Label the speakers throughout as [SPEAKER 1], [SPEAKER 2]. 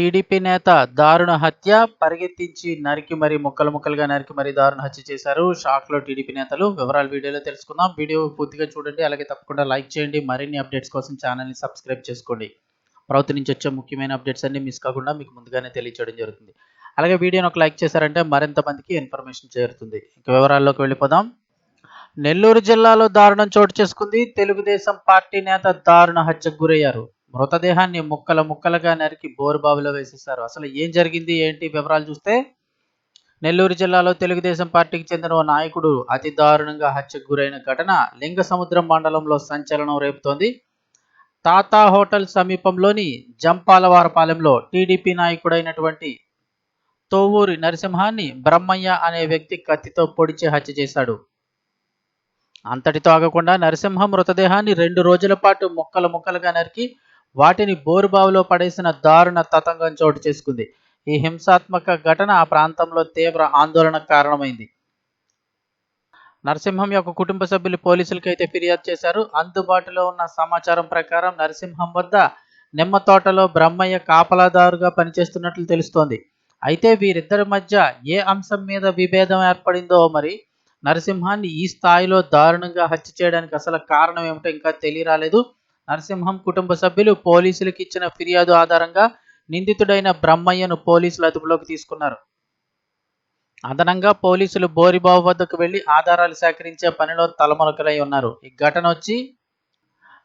[SPEAKER 1] TDP నేత దారుణ హత్య పరిగెత్తించి నరికి మరి ముక్కలు ముక్కలుగా నరికి మరి దారుణ హత్య చేశారు. షాక్లో టీడీపీ నేతలు. వివరాలు వీడియోలో తెలుసుకుందాం. వీడియో పూర్తిగా చూడండి. అలాగే తప్పకుండా లైక్ చేయండి. మరిన్ని అప్డేట్స్ కోసం ఛానల్ని సబ్స్క్రైబ్ చేసుకోండి. ప్రభుత్వం నుంచి వచ్చే ముఖ్యమైన అప్డేట్స్ అన్ని మిస్ కాకుండా మీకు ముందుగానే తెలియచేయడం జరుగుతుంది. అలాగే వీడియోని ఒక లైక్ చేశారంటే మరింత మందికి ఇన్ఫర్మేషన్ చేరుతుంది. ఇక వివరాల్లోకి వెళ్ళిపోదాం. నెల్లూరు జిల్లాలో దారుణం చోటు చేసుకుంది. తెలుగుదేశం పార్టీ నేత దారుణ హత్యకు గురయ్యారు. మృతదేహాన్ని ముక్కల ముక్కలుగా నరికి బోరుబావిలో వేసేశారు. అసలు ఏం జరిగింది? ఏంటి? వివరాలు చూస్తే నెల్లూరు జిల్లాలో తెలుగుదేశం పార్టీకి చెందిన ఓ నాయకుడు అతి దారుణంగా హత్యకు గురైన ఘటన లింగ సముద్రం మండలంలో సంచలనం రేపుతోంది. తాతా హోటల్ సమీపంలోని జంపాలవారపాలెంలో టీడీపీ నాయకుడైనటువంటి తోవూరి నరసింహాన్ని బ్రహ్మయ్య అనే వ్యక్తి కత్తితో పొడిచి హత్య చేశాడు. అంతటితో ఆగకుండా నరసింహ మృతదేహాన్ని రెండు రోజుల పాటు ముక్కలు ముక్కలుగా నరికి వాటిని బోరుబావిలో పడేసిన దారుణ తతంగం చోటు చేసుకుంది. ఈ హింసాత్మక ఘటన ఆ ప్రాంతంలో తీవ్ర ఆందోళన కారణమైంది. నరసింహం యొక్క కుటుంబ సభ్యులు పోలీసులకు అయితే ఫిర్యాదు చేశారు. అందుబాటులో ఉన్న సమాచారం ప్రకారం నరసింహం వద్ద నిమ్మ తోటలో బ్రహ్మయ్య కాపలాదారుగా పనిచేస్తున్నట్లు తెలుస్తోంది. అయితే వీరిద్దరి మధ్య ఏ అంశం మీద విభేదం ఏర్పడిందో మరి నరసింహాన్ని ఈ స్థాయిలో దారుణంగా హత్య చేయడానికి అసలు కారణం ఏమిటో ఇంకా తెలియరాలేదు. నరసింహం కుటుంబ సభ్యులు పోలీసులకు ఇచ్చిన ఫిర్యాదు ఆధారంగా నిందితుడైన బ్రహ్మయ్యను పోలీసులు అదుపులోకి తీసుకున్నారు. అదనంగా పోలీసులు బోరిబాబు వద్దకు వెళ్ళి ఆధారాలు సేకరించే పనిలో తలమునకలై ఉన్నారు. ఈ ఘటన వచ్చి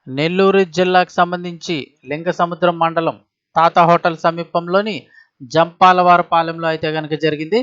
[SPEAKER 1] నెల్లూరు జిల్లాకు సంబంధించి లింగ సముద్రం మండలం తాత హోటల్ సమీపంలోని జంపాలవారపాలెంలో అయితే కనుక జరిగింది.